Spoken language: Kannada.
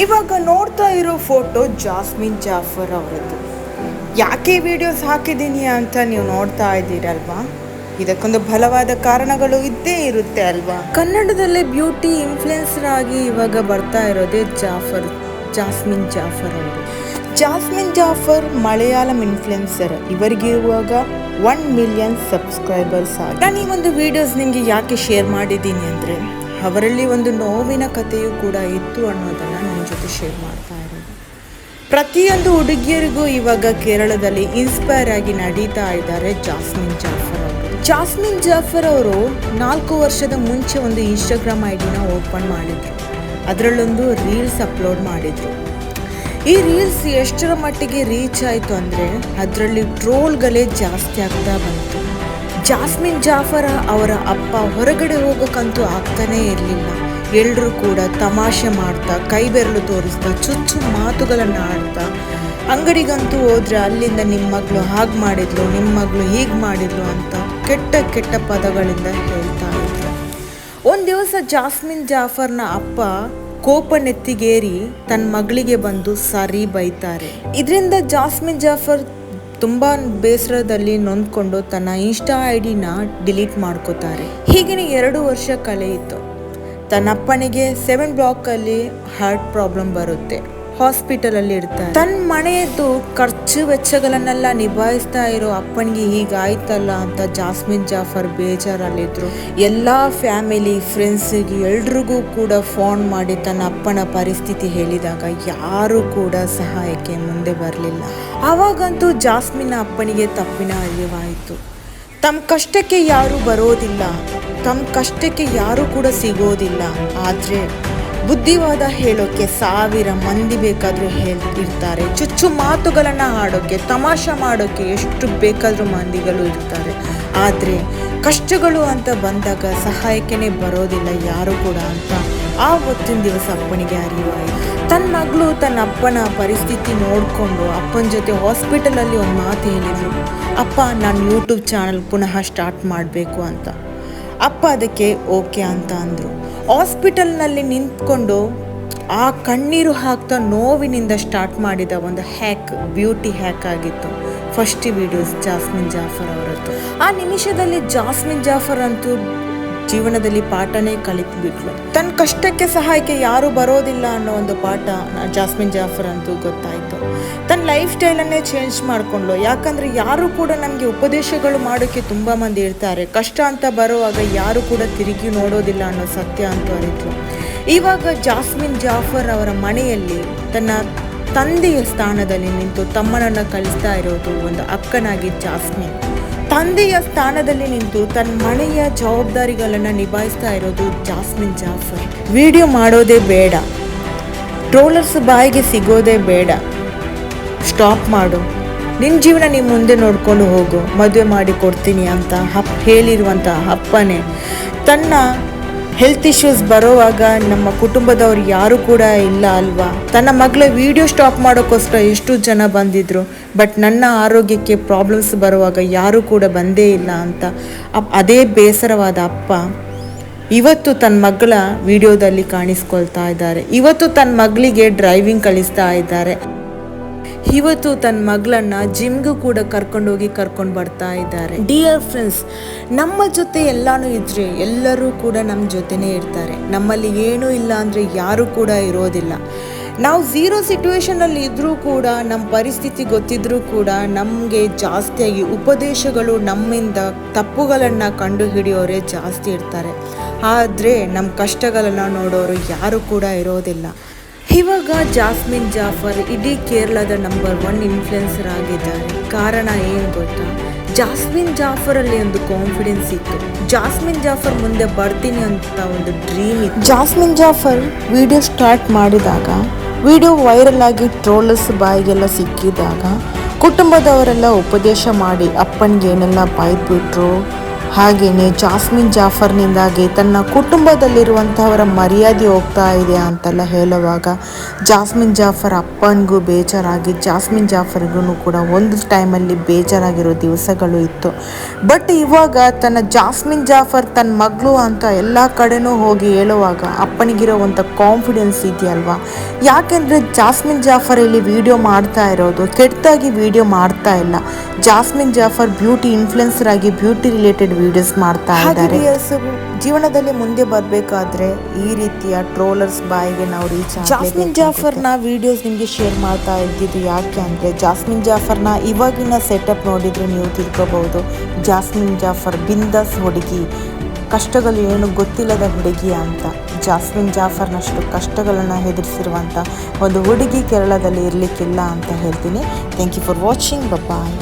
ಇವಾಗ ನೋಡ್ತಾ ಇರೋ ಫೋಟೋ ಜಾಸ್ಮಿನ್ ಜಾಫರ್ ಅವರದ್ದು. ಯಾಕೆ ವಿಡಿಯೋಸ್ ಹಾಕಿದ್ದೀನಿ ಅಂತ ನೀವು ನೋಡ್ತಾ ಇದ್ದೀರಲ್ವಾ? ಇದಕ್ಕೊಂದು ಬಲವಾದ ಕಾರಣಗಳು ಇದ್ದೇ ಇರುತ್ತೆ ಅಲ್ವಾ? ಕನ್ನಡದಲ್ಲೇ ಬ್ಯೂಟಿ ಇನ್ಫ್ಲುಯೆನ್ಸರ್ ಆಗಿ ಇವಾಗ ಬರ್ತಾ ಇರೋದೇ ಜಾಫರ್, ಜಾಸ್ಮಿನ್ ಜಾಫರ್ ಅವರು. ಜಾಸ್ಮಿನ್ ಜಾಫರ್ ಮಲಯಾಳಂ ಇನ್ಫ್ಲುಯೆನ್ಸರ್ ಇವರಿಗೆ ಇವಾಗ ಒನ್ ಮಿಲಿಯನ್ ಸಬ್ಸ್ಕ್ರೈಬರ್ಸ್ ಆಗಿ. ನಾನು ಈ ಒಂದು ವಿಡಿಯೋಸ್ ನಿಮಗೆ ಯಾಕೆ ಶೇರ್ ಮಾಡಿದ್ದೀನಿ ಅಂದರೆ, ಅವರಲ್ಲಿ ಒಂದು ನೋವಿನ ಕಥೆಯೂ ಕೂಡ ಇತ್ತು ಅನ್ನೋದನ್ನು ಶೇರ್ ಮಾಡ್ತಾ ಇರೋದು. ಪ್ರತಿಯೊಂದು ಹುಡುಗಿಯರಿಗೂ ಇವಾಗ ಕೇರಳದಲ್ಲಿ ಇನ್ಸ್ಪೈರ್ ಆಗಿ ನಡೀತಾ ಇದ್ದಾರೆ ಜಾಸ್ಮಿನ್ ಜಾಫರ್ ಅವರು. ಜಾಸ್ಮಿನ್ ಜಾಫರ್ ಅವರು ನಾಲ್ಕು ವರ್ಷದ ಮುಂಚೆ ಒಂದು ಇನ್ಸ್ಟಾಗ್ರಾಮ್ ಐ ಡಿನ ಓಪನ್ ಮಾಡಿದ್ರು. ಅದರಲ್ಲೊಂದು ರೀಲ್ಸ್ ಅಪ್ಲೋಡ್ ಮಾಡಿದ್ರು. ಈ ರೀಲ್ಸ್ ಎಷ್ಟರ ಮಟ್ಟಿಗೆ ರೀಚ್ ಆಯಿತು ಅಂದರೆ ಅದರಲ್ಲಿ ಟ್ರೋಲ್ಗಳೇ ಜಾಸ್ತಿ ಆಗ್ತಾ ಬಂತು. ಜಾಸ್ಮಿನ್ ಜಾಫರ್ ಅವರ ಅಪ್ಪ ಹೊರಗಡೆ ಹೋಗೋಕ್ಕಂತೂ ಆಗ್ತಾನೇ ಇರಲಿಲ್ಲ. ಎಲ್ಲರೂ ಕೂಡ ತಮಾಷೆ ಮಾಡ್ತಾ, ಕೈ ಬೆರಳು ತೋರಿಸ್ತಾ, ಚುಚ್ಚು ಮಾತುಗಳನ್ನು ಆಡ್ತಾ, ಅಂಗಡಿಗಂತೂ ಹೋದ್ರೆ ಅಲ್ಲಿಂದ ನಿಮ್ಮ ಮಗಳು ಹಾಗೆ ಮಾಡಿದ್ಲು ನಿಮ್ಮ ಮಗಳು ಹೀಗೆ ಮಾಡಿದ್ಲು ಅಂತ ಕೆಟ್ಟ ಕೆಟ್ಟ ಪದಗಳಿಂದ ಹೇಳ್ತಾ ಇದ್ರು. ಒಂದು ದಿವಸ ಜಾಸ್ಮಿನ್ ಜಾಫರ್ನ ಅಪ್ಪ ಕೋಪ ನೆತ್ತಿಗೇರಿ ತನ್ನ ಮಗಳಿಗೆ ಬಂದು ಸರಿ ಬೈತಾರೆ. ಇದರಿಂದ ಜಾಸ್ಮಿನ್ ಜಾಫರ್ ತುಂಬ ಬೇಸರದಲ್ಲಿ ನೊಂದ್ಕೊಂಡು ತನ್ನ ಇನ್ಸ್ಟಾ ಐ ಡಿನ ಡಿಲೀಟ್ ಮಾಡ್ಕೋತಾರೆ. ಹೀಗೆ ಎರಡು ವರ್ಷ ಕಳೆಯಿತು ತನ್ನ ಅಪ್ಪನಿಗೆ ಸೆವೆನ್ ಬ್ಲಾಕಲ್ಲಿ ಹಾರ್ಟ್ ಪ್ರಾಬ್ಲಮ್ ಬರುತ್ತೆ. ಹಾಸ್ಪಿಟಲಲ್ಲಿ ಇರ್ತಾರೆ ತನ್ನ ಮನೆಯದ್ದು ಖರ್ಚು ವೆಚ್ಚಗಳನ್ನೆಲ್ಲ ನಿಭಾಯಿಸ್ತಾ ಇರೋ ಅಪ್ಪನಿಗೆ ಹೀಗಾಯ್ತಲ್ಲ ಅಂತ ಜಾಸ್ಮಿನ್ ಜಾಫರ್ ಬೇಜಾರಲ್ಲಿದ್ರು. ಎಲ್ಲ ಫ್ಯಾಮಿಲಿ ಫ್ರೆಂಡ್ಸಿಗೆ ಎಲ್ರಿಗೂ ಕೂಡ ಫೋನ್ ಮಾಡಿ ತನ್ನ ಅಪ್ಪನ ಪರಿಸ್ಥಿತಿ ಹೇಳಿದಾಗ ಯಾರೂ ಕೂಡ ಸಹಾಯಕ್ಕೆ ಮುಂದೆ ಬರಲಿಲ್ಲ. ಆವಾಗಂತೂ ಜಾಸ್ಮಿನ್ ಅಪ್ಪನಿಗೆ ತಪ್ಪಿನ ಅರಿವಾಯಿತು. ತಮ್ಮ ಕಷ್ಟಕ್ಕೆ ಯಾರು ಬರೋದಿಲ್ಲ. ತಮ್ಮ ಕಷ್ಟಕ್ಕೆ ಯಾರೂ ಕೂಡ ಸಿಗೋದಿಲ್ಲ. ಆದರೆ ಬುದ್ಧಿವಾದ ಹೇಳೋಕ್ಕೆ ಸಾವಿರ ಮಂದಿ ಬೇಕಾದರೂ ಹೇಳ್ತಿರ್ತಾರೆ ಚುಚ್ಚು ಮಾತುಗಳನ್ನು ಆಡೋಕ್ಕೆ ತಮಾಷೆ ಮಾಡೋಕ್ಕೆ ಎಷ್ಟು ಬೇಕಾದರೂ ಮಂದಿಗಳು ಇರ್ತಾರೆ. ಆದರೆ ಕಷ್ಟಗಳು ಅಂತ ಬಂದಾಗ ಸಹಾಯಕ್ಕೇ ಬರೋದಿಲ್ಲ ಯಾರು ಕೂಡ ಅಂತ ಆ ಹೊತ್ತಿನ ದಿವಸ ಅಪ್ಪನಿಗೆ ಅರಿವಾಯಿತು. ತನ್ನ ಮಗಳು ತನ್ನ ಅಪ್ಪನ ಪರಿಸ್ಥಿತಿ ನೋಡಿಕೊಂಡು ಅಪ್ಪನ ಜೊತೆ ಹಾಸ್ಪಿಟಲಲ್ಲಿ ಒಂದು ಮಾತು ಹೇಳಿದರು. ಅಪ್ಪ, ನಾನು ಯೂಟ್ಯೂಬ್ ಚಾನಲ್ ಪುನಃ ಸ್ಟಾರ್ಟ್ ಮಾಡಬೇಕು ಅಂತ. ಅಪ್ಪ ಅದಕ್ಕೆ ಓಕೆ ಅಂತ ಅಂದರು. ಹಾಸ್ಪಿಟಲ್ನಲ್ಲಿ ನಿಂತ್ಕೊಂಡು ಆ ಕಣ್ಣೀರು ಹಾಕ್ತಾ ನೋವಿನಿಂದ ಸ್ಟಾರ್ಟ್ ಮಾಡಿದ ಒಂದು ಹ್ಯಾಕ್, ಬ್ಯೂಟಿ ಹ್ಯಾಕ್ ಆಗಿತ್ತು. ಫಸ್ಟ್ ವಿಡಿಯೋಸ್ ಜಾಸ್ಮಿನ್ ಜಾಫರ್ ಅವರದ್ದು. ಆ ನಿಮಿಷದಲ್ಲಿ ಜಾಸ್ಮಿನ್ ಜಾಫರ್ ಅಂತೂ ಜೀವನದಲ್ಲಿ ಪಾಠನೇ ಕಲಿತು ಬಿಟ್ಲು ತನ್ನ ಕಷ್ಟಕ್ಕೆ ಸಹಾಯಕ್ಕೆ ಯಾರು ಬರೋದಿಲ್ಲ ಅನ್ನೋ ಒಂದು ಪಾಠ ಜಾಸ್ಮಿನ್ ಜಾಫರ್ ಅಂತೂ ಗೊತ್ತಾಯಿತು. ತನ್ನ ಲೈಫ್ ಸ್ಟೈಲನ್ನೇ ಚೇಂಜ್ ಮಾಡಿಕೊಂಡ್ಲು ಯಾಕಂದರೆ ಯಾರು ಕೂಡ ನಮಗೆ ಉಪದೇಶಗಳು ಮಾಡೋಕ್ಕೆ ತುಂಬ ಮಂದಿ ಇರ್ತಾರೆ. ಕಷ್ಟ ಅಂತ ಬರುವಾಗ ಯಾರು ಕೂಡ ತಿರುಗಿ ನೋಡೋದಿಲ್ಲ ಅನ್ನೋ ಸತ್ಯ ಅಂತ ಅರಿತು ಇವಾಗ ಜಾಸ್ಮಿನ್ ಜಾಫರ್ ಅವರ ಮನೆಯಲ್ಲಿ ತನ್ನ ತಂದೆಯ ಸ್ಥಾನದಲ್ಲಿ ನಿಂತು ತಮ್ಮನನ್ನು ಕಲಿಸ್ತಾ ಇರೋದು ಒಂದು ಅಕ್ಕನಾಗಿ ಜಾಸ್ಮಿನ್. ತಂದೆಯ ಸ್ಥಾನದಲ್ಲಿ ನಿಂತು ತನ್ನ ಮನೆಯ ಜವಾಬ್ದಾರಿಗಳನ್ನು ನಿಭಾಯಿಸ್ತಾ ಇರೋದು ಜಾಸ್ಮಿನ್ ಜಾಫರ್. ವಿಡಿಯೋ ಮಾಡೋದೇ ಬೇಡ. ಟ್ರೋಲರ್ಸ್ ಬಾಯಿಗೆ ಸಿಗೋದೇ ಬೇಡ. ಸ್ಟಾಪ್ ಮಾಡು. ನಿನ್ನ ಜೀವನ ನೀನು ಮುಂದೆ ನೋಡಿಕೊಂಡು ಹೋಗು. ಮದುವೆ ಮಾಡಿ ಕೊಡ್ತೀನಿ ಅಂತ ಹಪ್ ಹೇಳಿರುವಂಥ ಅಪ್ಪನೇ. ತನ್ನ ಹೆಲ್ತ್ ಇಶ್ಯೂಸ್ ಬರೋವಾಗ ನಮ್ಮ ಕುಟುಂಬದವ್ರು ಯಾರು ಕೂಡ ಇಲ್ಲ ಅಲ್ವಾ? ತನ್ನ ಮಗಳ ವಿಡಿಯೋ ಸ್ಟಾಪ್ ಮಾಡೋಕ್ಕೋಸ್ಕರ ಎಷ್ಟು ಜನ ಬಂದಿದ್ರು ಬಟ್ ನನ್ನ ಆರೋಗ್ಯಕ್ಕೆ ಪ್ರಾಬ್ಲಮ್ಸ್ ಬರುವಾಗ ಯಾರು ಕೂಡ ಬಂದೇ ಇಲ್ಲ ಅಂತ. ಅದೇ ಬೇಸರವಾದ ಅಪ್ಪ. ಇವತ್ತು ತನ್ನ ಮಗಳ ವಿಡಿಯೋದಲ್ಲಿ ಕಾಣಿಸ್ಕೊಳ್ತಾ ಇದ್ದಾರೆ. ಇವತ್ತು ತನ್ನ ಮಗಳಿಗೆ ಡ್ರೈವಿಂಗ್ ಕಲಿಸ್ತಾ ಇದ್ದಾರೆ. ಇವತ್ತು ತನ್ನ ಮಗಳನ್ನ ಜಿಮ್ಗೂ ಕೂಡ ಕರ್ಕೊಂಡೋಗಿ ಕರ್ಕೊಂಡು ಬರ್ತಾ ಇದ್ದಾರೆ. ಡಿಯರ್ ಫ್ರೆಂಡ್ಸ್ ನಮ್ಮ ಜೊತೆ ಎಲ್ಲಾನು ಇದ್ರೆ ಎಲ್ಲರೂ ಕೂಡ ನಮ್ಮ ಜೊತೆನೇ ಇರ್ತಾರೆ. ನಮ್ಮಲ್ಲಿ ಏನೂ ಇಲ್ಲ ಅಂದರೆ ಯಾರೂ ಕೂಡ ಇರೋದಿಲ್ಲ. ನಾವು ಝೀರೋ ಸಿಚುವೇಶನಲ್ಲಿ ಇದ್ದರೂ ಕೂಡ ನಮ್ಮ ಪರಿಸ್ಥಿತಿ ಗೊತ್ತಿದ್ರೂ ಕೂಡ, ನಮಗೆ ಜಾಸ್ತಿಯಾಗಿ ಉಪದೇಶಗಳು ನಮ್ಮಿಂದ ತಪ್ಪುಗಳನ್ನು ಕಂಡು ಹಿಡಿಯೋರೇ ಜಾಸ್ತಿ ಇರ್ತಾರೆ. ಆದರೆ ನಮ್ಮ ಕಷ್ಟಗಳನ್ನು ನೋಡೋರು ಯಾರು ಕೂಡ ಇರೋದಿಲ್ಲ. ಇವಾಗ ಜಾಸ್ಮಿನ್ ಜಾಫರ್ ಇಡೀ ಕೇರಳದ ನಂಬರ್ ಒನ್ ಇನ್ಫ್ಲುಯೆನ್ಸರ್ ಆಗಿದ್ದಾರೆ. ಕಾರಣ ಏನು ಗೊತ್ತಾ? ಜಾಸ್ಮಿನ್ ಜಾಫರಲ್ಲಿ ಒಂದು ಕಾನ್ಫಿಡೆನ್ಸ್ ಇತ್ತು. ಜಾಸ್ಮಿನ್ ಜಾಫರ್ ಮುಂದೆ ಬರ್ತೀನಿ ಅಂತ ಒಂದು ಡ್ರೀಮ್ ಇತ್ತು. ಜಾಸ್ಮಿನ್ ಜಾಫರ್ ವಿಡಿಯೋ ಸ್ಟಾರ್ಟ್ ಮಾಡಿದಾಗ ವಿಡಿಯೋ ವೈರಲ್ ಆಗಿ ಟ್ರೋಲರ್ಸ್ ಬಾಯಿಗೆಲ್ಲ ಸಿಕ್ಕಿದಾಗ, ಕುಟುಂಬದವರೆಲ್ಲ ಉಪದೇಶ ಮಾಡಿ, ಅಪ್ಪನಿಗೆ ಏನೆಲ್ಲ ಬೈದ್ಬಿಟ್ರು ಹಾಗೆಯೇ ಜಾಸ್ಮಿನ್ ಜಾಫರ್ನಿಂದಾಗಿ ತನ್ನ ಕುಟುಂಬದಲ್ಲಿರುವಂಥವರ ಮರ್ಯಾದೆ ಹೋಗ್ತಾ ಇದೆ ಅಂತೆಲ್ಲ ಹೇಳುವಾಗ, ಜಾಸ್ಮಿನ್ ಜಾಫರ್ ಅಪ್ಪನಿಗೂ ಬೇಜಾರಾಗಿ, ಜಾಸ್ಮಿನ್ ಜಾಫರ್ಗೂ ಕೂಡ ಒಂದು ಟೈಮಲ್ಲಿ ಬೇಜಾರಾಗಿರೋ ದಿವಸಗಳು ಇತ್ತು. ಬಟ್ ಇವಾಗ ತನ್ನ ಜಾಸ್ಮಿನ್ ಜಾಫರ್ ತನ್ನ ಮಗಳು ಅಂತ ಎಲ್ಲ ಕಡೆನೂ ಹೋಗಿ ಹೇಳುವಾಗ ಅಪ್ಪನಿಗಿರೋವಂಥ ಕಾನ್ಫಿಡೆನ್ಸ್ ಇದೆಯಲ್ವಾ? ಯಾಕೆಂದರೆ ಜಾಸ್ಮಿನ್ ಜಾಫರ್ ಇಲ್ಲಿ ವಿಡಿಯೋ ಮಾಡ್ತಾ ಇರೋದು, ಕೆಟ್ಟದಾಗಿ ವಿಡಿಯೋ ಮಾಡ್ತಾ ಇಲ್ಲ. ಜಾಸ್ಮಿನ್ ಜಾಫರ್ ಬ್ಯೂಟಿ ಇನ್ಫ್ಲುಯೆನ್ಸರ್ ಆಗಿ ಬ್ಯೂಟಿ ರಿಲೇಟೆಡ್ ವಿಡಿಯೋಸ್ ಮಾಡ್ತಾ ಇದ್ದಾರೆ. ಜೀವನದಲ್ಲಿ ಮುಂದೆ ಬರಬೇಕಾದ್ರೆ ಈ ರೀತಿಯ ಟ್ರೋಲರ್ಸ್ ಬಾಯಿಗೆ ನಾವು ರೀಚ್ ಜಾಸ್ಮಿನ್ ಜಾಫರ್ನ ವಿಡಿಯೋಸ್ ನಿಮಗೆ ಶೇರ್ ಮಾಡ್ತಾ ಇದ್ದಿದ್ದು ಯಾಕೆ ಅಂದರೆ ಜಾಸ್ಮಿನ್ ಜಾಫರ್ನ ಇವಾಗಿನ ಸೆಟಪ್ ನೋಡಿದರೆ ನೀವು ತಿಳ್ಕೊಬಹುದು. ಜಾಸ್ಮಿನ್ ಜಾಫರ್ ಬಿಂದಾಸ್ ಹುಡುಗಿ ಕಷ್ಟಗಳು ಏನು ಗೊತ್ತಿಲ್ಲದ ಹುಡುಗಿ ಅಂತ. ಜಾಸ್ಮಿನ್ ಜಾಫರ್ನಷ್ಟು ಕಷ್ಟಗಳನ್ನು ಎದುರಿಸಿರುವಂಥ ಒಂದು ಹುಡುಗಿ ಕೇರಳದಲ್ಲಿ ಇರಲಿಕ್ಕಿಲ್ಲ ಅಂತ ಹೇಳ್ತೀನಿ. Thank you for watching bye